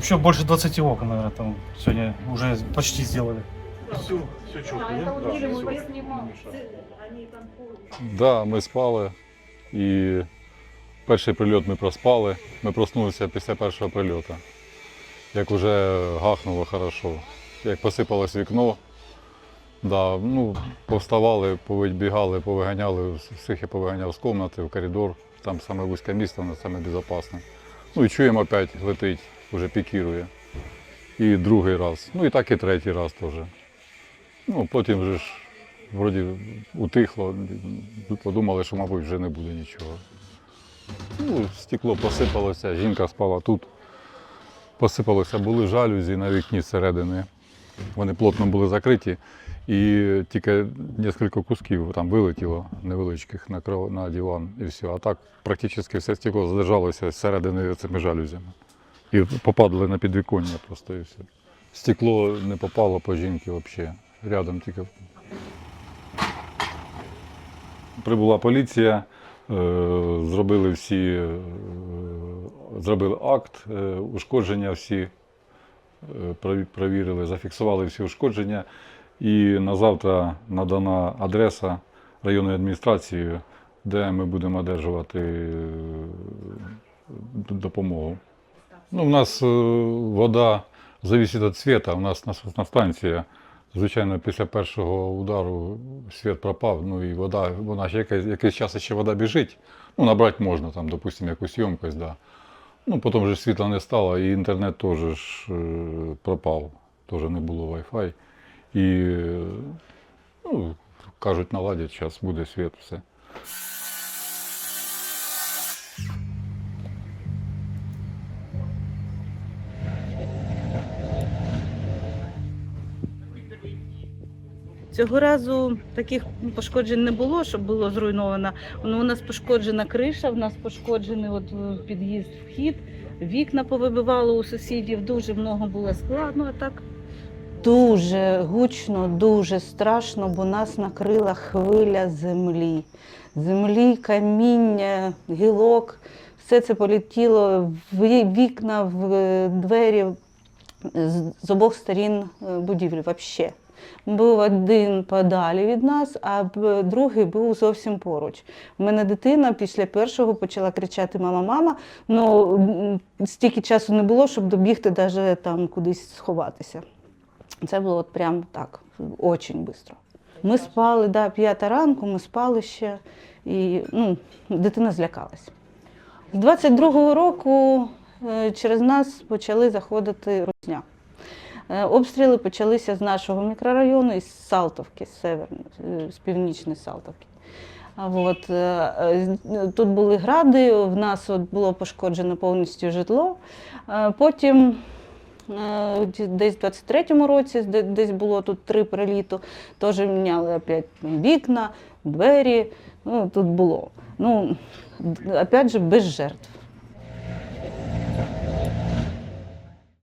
Вообще больше 20 окон, наверное, там сегодня уже почти сделали. Все, все это вот Да. Да, ми спали. І перший прильот ми проспали. Ми проснулися після першого прильоту. Як вже гахнуло хорошо. Як посипалось вікно, да, ну, повставали, повибігали, повиганяли, всіх я повиганяв з кімнати в коридор. Там саме вузьке місце, воно саме безпечне. Ну і чуємо опять летить, вже пікірує. І другий раз. Ну і так і третій раз теж. Ну, потім вже ж вроді утихло, подумали, що, мабуть, вже не буде нічого. Ну, стекло посипалося, жінка спала тут. Посипалося, були жалюзі на вікні зсередини. Вони плотно були закриті, і тільки кілька кусків там вилетіло невеличких на, диван і все. А так практично все стекло задержалося зсередини цими жалюзями. І попадали на підвіконня просто і все. Стекло не попало по жінки взагалі. Рядом тільки Прибула поліція, е, зробили всі, е, зробили акт е, ушкодження всі, провірили, зафіксували всі ушкодження. І на завтра надана адреса районної адміністрації, де ми будемо одержувати допомогу. Ну, у нас е, вода залежить від світу, у нас насосна станція. Звичайно, після першого удару світ пропав, ну і вода, вона ще якийсь, якийсь час ще вода біжить. Ну, набрати можна, там, допустимо, якусь ємкость, да. Ну, потім вже світла не стало, і інтернет теж ж, е, пропав, теж не було Wi-Fi. І, е, ну, кажуть, наладять, зараз буде світ, все. Цього разу таких пошкоджень не було, щоб було зруйновано. Ну, у нас пошкоджена криша, у нас пошкоджений от е, під'їзд, вхід, вікна повибивало у сусідів, дуже много було скла. Ну а так Дуже гучно, дуже страшно, бо нас накрила хвиля землі. Землі, каміння, гілок. Все це полетіло в вікна, в е, двері з, обох сторін е, будівлі. Взагалі. Був один подалі від нас, а другий був зовсім поруч. У мене дитина після першого почала кричати Мама, мама. Ну стільки часу не було, щоб добігти навіть там кудись сховатися. Це було от прям так, дуже швидко. Ми спали, да, п'ята ранку, ми спали ще, і ну, дитина злякалась. З 22-го року е, через нас почали заходити русня. Е, Обстріли почалися з нашого мікрорайону, із Салтовки, з, северної, е, з північної Салтовки. От, е, тут були гради, в нас от було пошкоджено повністю житло. Потім Десь в 23-му році, десь було тут три приліту, теж міняли опять вікна, двері. Ну, тут було. Ну, опять же, без жертв.